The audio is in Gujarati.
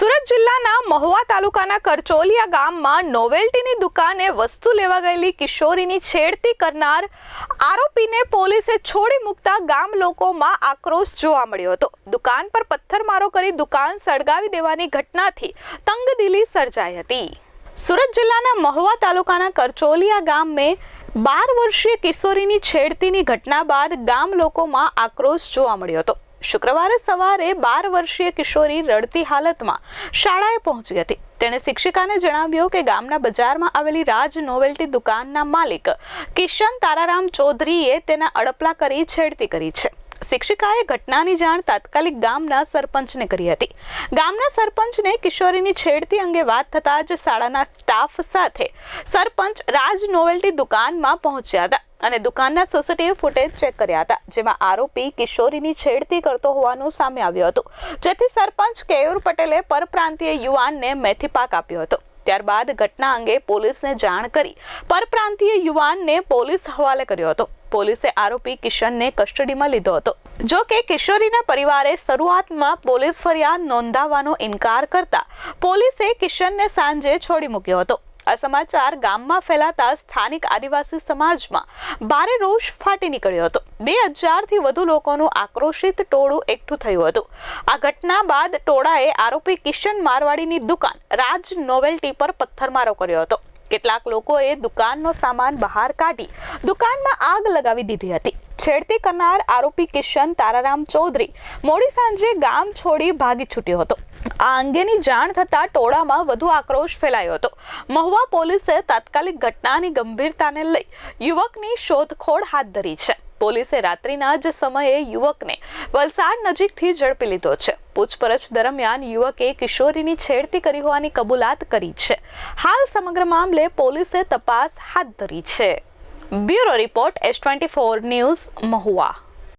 સુરત જિલ્લાના મહુવા તાલુકાના કરચોલિયા ગામમાં નોવેલ્ટીની દુકાને વસ્તુ લેવા ગયેલી કિશોરીની છેડતી કરનાર આરોપીને પોલીસે છોડી મૂકતા ગામ લોકોમાં આક્રોશ જોવા મળ્યો હતો. દુકાન પર પથ્થરમારો કરી દુકાન સળગાવી દેવાની ઘટનાથી તંગદિલી સર્જાઈ હતી. સુરત જિલ્લાના મહુવા તાલુકાના કરચોલિયા ગામે બાર વર્ષીય કિશોરીની છેડતીની ઘટના બાદ ગામ લોકોમાં આક્રોશ જોવા મળ્યો હતો. શુક્રવારે સવારે બાર વર્ષીય કિશોરી રડતી હાલતમાં શાળાએ પહોંચી હતી. તેણે શિક્ષિકાને જણાવ્યું કે ગામના બજારમાં આવેલી રાજ નોવેલ્ટી દુકાનના માલિક કિશન તારારામ ચૌધરીએ તેના અડપલા કરી છેડતી કરી છે. શિક્ષિકાએ ઘટનાની જાણ તાત્કાલિક ગામના સરપંચને કરી હતી. ગામના સરપંચને કિશોરીની છેડતી અંગે વાત થતાં જ શાળાના સ્ટાફ સાથે સરપંચ રાજ નોવેલ્ટી દુકાનમાં પહોંચ્યા હતા અને દુકાનના સીસીટીવી ફૂટેજ ચેક કર્યા હતા, જેમાં આરોપી કિશોરીની છેડતી કરતો હોવાનું સામે આવ્યું હતું. જેથી સરપંચ કેયુર પટેલે પરપ્રાંતીય યુવાનને મેથી પાક આપ્યો હતો. ત્યારબાદ ઘટના અંગે પોલીસને જાણ કરી પરપ્રાંતીય યુવાનને પોલીસ હવાલે કર્યો હતો. પોલીસે આરોપી કિશનને કસ્ટડીમાં લીધો હતો. જો કે કિશોરીના પરિવારે શરૂઆતમાં પોલીસ ફરિયાદ નોંધાવવાનો ઇનકાર કરતા પોલીસે કિશનને સાંજે છોડી મૂક્યો હતો. આ સમાચાર ગામમાં ફેલાતા સ્થાનિક આદિવાસી સમાજમાં ભારે રોષ ફાટી નીકળ્યો હતો. બે હજારથી વધુ લોકોનું આક્રોશિત ટોળું એકઠું થયું હતું. આ ઘટના બાદ ટોળાએ આરોપી કિશન મારવાડીની દુકાન રાજ નોવેલ્ટી પર પથ્થરમારો કર્યો હતો. કેટલાક લોકોએ દુકાનનો સામાન બહાર કાઢી દુકાનમાં આગ લગાવી દીધી હતી. છેડતી કરનાર આરોપી કિશન તારારામ ચૌધરી મોડી સાંજે ગામ છોડી ભાગી છૂટ્યો હતો. આ અંગેની જાણ થતાં ટોળામાં વધુ આક્રોશ ફેલાયો હતો. મહુવા પોલીસે તાત્કાલિક ઘટનાની ગંભીરતાને લઈ યુવકની શોધખોળ હાથ ધરી છે. પોલીસે રાત્રિના જ સમયે યુવકને વલસાડ નજીકથી ઝડપી લીધો છે. પૂછપરછ દરમિયાન યુવકે કિશોરીની છેડતી કરી હોવાની કબૂલાત કરી છે. હાલ સમગ્ર મામલે પોલીસે તપાસ હાથ ધરી છે. Bureau report S twenty four news Mahuva.